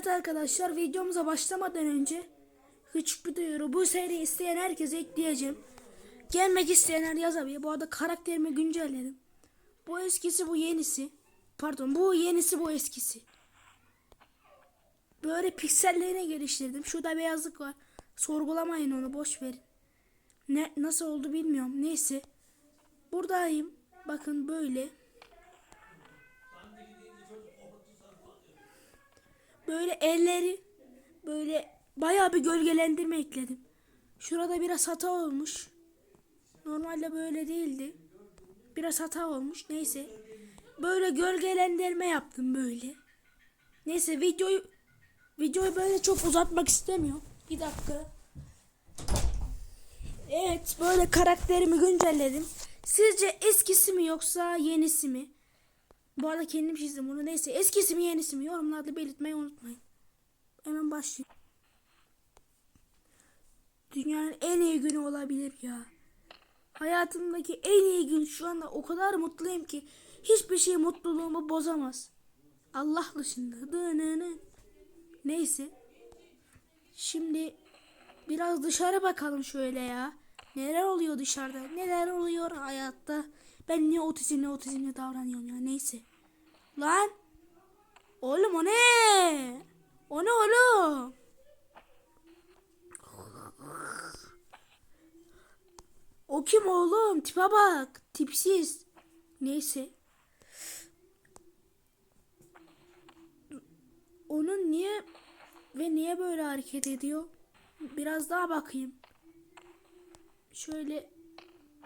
Evet arkadaşlar videomuza başlamadan önce küçük bir duyuru. Bu seri isteyen herkese ekleyeceğim. Gelmek isteyenler yazabilir. Bu arada karakterimi güncelledim. Bu eskisi bu yenisi. Pardon bu yenisi bu eskisi. Böyle piksellerine geliştirdim. Şurada beyazlık var. Sorgulamayın onu boş verin. Ne nasıl oldu bilmiyorum. Neyse. Buradayım. Bakın böyle. Böyle elleri böyle bayağı bir gölgelendirme ekledim. Şurada biraz hata olmuş. Normalde böyle değildi. Biraz hata olmuş. Neyse. Böyle gölgelendirme yaptım böyle. Neyse videoyu videoyu böyle çok uzatmak istemiyorum. Bir dakika. Evet böyle karakterimi güncelledim. Sizce eskisi mi yoksa yenisi mi? Bu arada kendim çizdim bunu. Neyse eskisi mi yenisi mi yorumlarda belirtmeyi unutmayın. Hemen başlayayım. Dünyanın en iyi günü olabilir ya. Hayatımdaki en iyi gün şu anda o kadar mutluyum ki hiçbir şey mutluluğumu bozamaz. Allah dışında. Neyse. Şimdi biraz dışarı bakalım şöyle ya. Neler oluyor dışarıda? Neler oluyor hayatta? Ben niye otizmli otizmli davranıyorum ya? Neyse. Lan. Oğlum o ne? O ne oğlum? O kim oğlum? Tipe bak. Tipsiz. Neyse. Onun niye ve niye böyle hareket ediyor? Biraz daha bakayım. Şöyle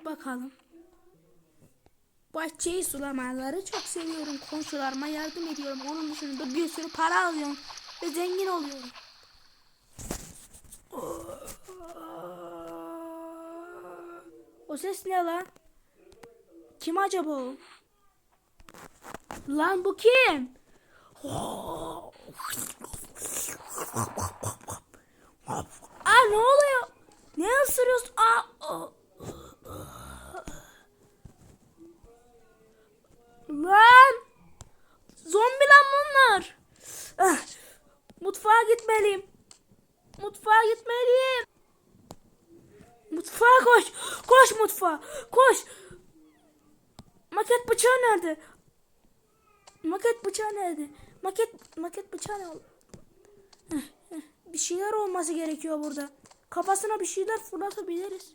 bakalım. Bahçeyi sulamaları çok seviyorum. Komşularıma yardım ediyorum. Onun dışında bir sürü para alıyorum. Ve zengin oluyorum. O ses ne lan? Kim acaba o? Lan bu kim? Aa ne oluyor? Ne ısırıyorsun? Aa, aa. Lan! Zombi lan bunlar. Ah, mutfağa gitmeliyim. Mutfağa gitmeliyim. Mutfağa koş. Koş mutfağa. Koş. Maket bıçağı nerede? Maket bıçağı nerede? Maket maket bıçağı ne? Bir şeyler olması gerekiyor burada. Kafasına bir şeyler fırlatabiliriz.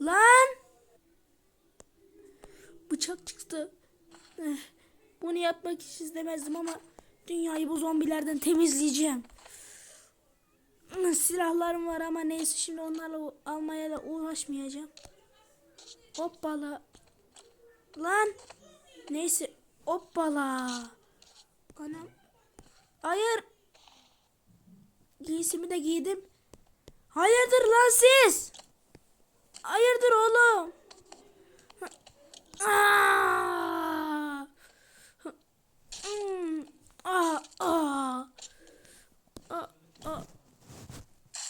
Lan! Bıçak çıktı. Eh, Bunu yapmak hiç istemezdim ama dünyayı bu zombilerden temizleyeceğim. Hmm, Silahlarım var ama neyse şimdi onlarla almaya da uğraşmayacağım. Hoppala. Lan. Neyse. Hoppala. Anam. Hayır. Giysimi de giydim. Hayırdır lan siz? Hayırdır oğlum? Aa! Hmm. Aa, aa. Aa, aa.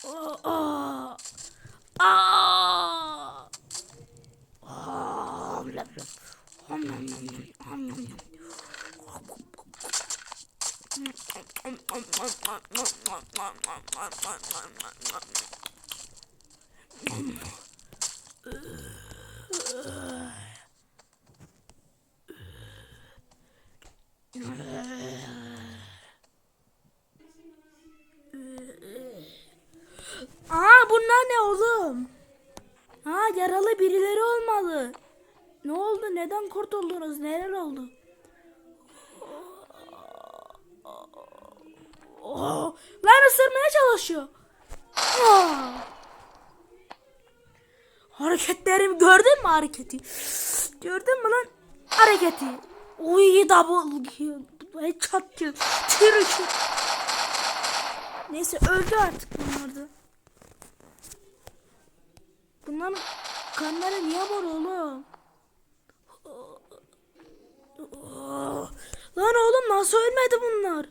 Aa, aa. Aa. Aa, lam, lam. Ham, lam, lam, lam. Ham, lam, lam. Aa bunlar ne oğlum? Ha yaralı birileri olmalı. Ne oldu? Neden kurtuldunuz? Neler oldu? Oh, lan ısırmaya çalışıyor. Oh. Hareketlerimi gördün mü hareketi? Gördün mü lan hareketi? Uy double kill. Headshot kill. Trick. Neyse öldü artık bunlar da. Bunların kanları niye mor oğlum? Lan oğlum nasıl ölmedi bunlar?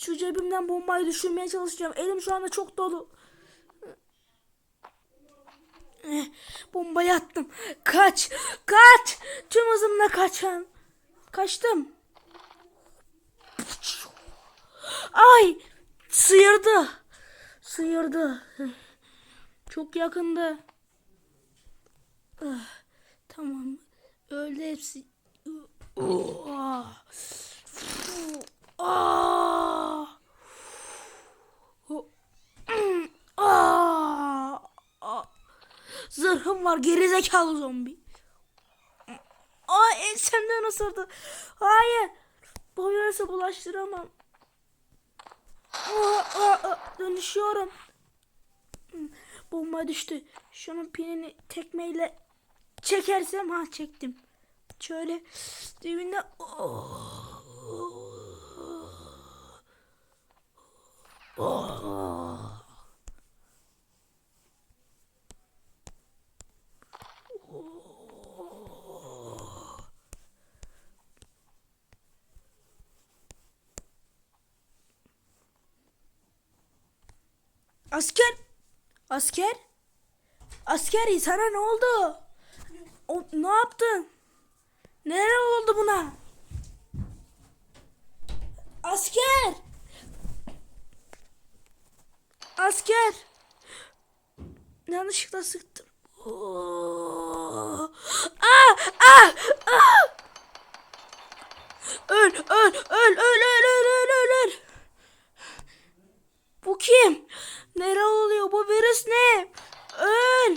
Şu cebimden bombayı düşürmeye çalışacağım. Elim şu anda çok dolu. Eh, bombayı attım. Kaç. Kaç. Tüm hızımla kaçan. Kaçtım. Ay. Sıyırdı. Sıyırdı. Çok yakında. Ah, Tamam. Öldü hepsi. Ah. Ah. Ah. Ah. Zırhım var gerizekalı zombi. Ay ensemden ısırdı. Hayır. Bu virüse bulaştıramam. Ah, ah, ah. Dönüşüyorum. Bomba düştü. Şunun pinini tekmeyle çekersem ha çektim. Şöyle dibinde Asker. Asker. Askeri sana ne oldu? O, ne yaptın? Neler oldu buna? Asker. Asker. Yanlışlıkla sıktım. Oo. Ah, ah, ah. Öl, öl, öl, öl, öl, öl, öl, öl. Bu kim? Nere oluyor? Bu virüs ne? Öl.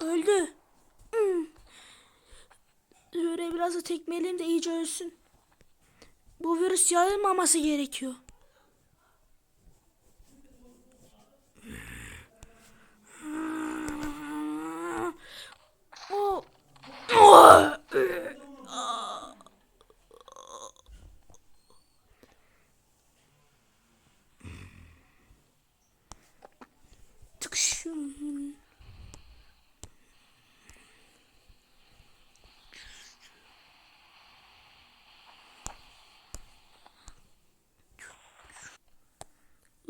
Öldü. Hmm. Şöyle biraz da tekmeleyeyim de iyice ölsün. Bu virüs yayılmaması gerekiyor. Oh. Oh. Tıkşın.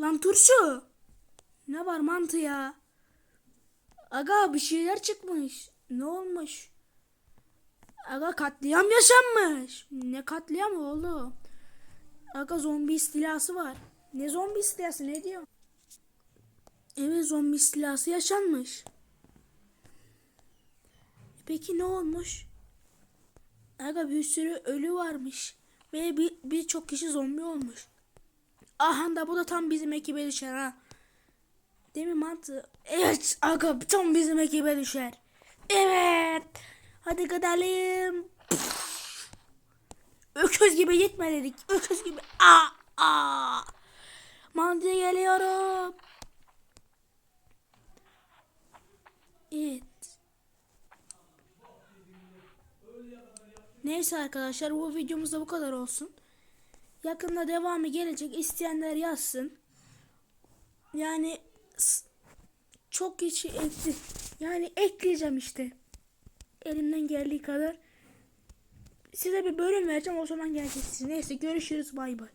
Lan turşu. Ne var mantı ya? Aga bir şeyler çıkmış. Ne olmuş? Aga katliam yaşanmış. Ne katliam oğlum? Aga zombi istilası var. Ne zombi istilası ne diyor? Evet zombi istilası yaşanmış. Peki ne olmuş? Aga bir sürü ölü varmış. Ve bir birçok kişi zombi olmuş. Aha da bu da tam bizim ekibe düşer ha. Değil mi mantı? Evet aga tam bizim ekibe düşer. Evet. Hadi gidelim. Öküz gibi gitme dedik. Öküz gibi. Aa, aa. Mantıya geliyorum. Evet. Neyse arkadaşlar bu videomuz da bu kadar olsun. Yakında devamı gelecek. İsteyenler yazsın. Yani çok kişi ekli. Yani ekleyeceğim işte. Elimden geldiği kadar. Size bir bölüm vereceğim o zaman geleceksiniz. Neyse görüşürüz bay bay.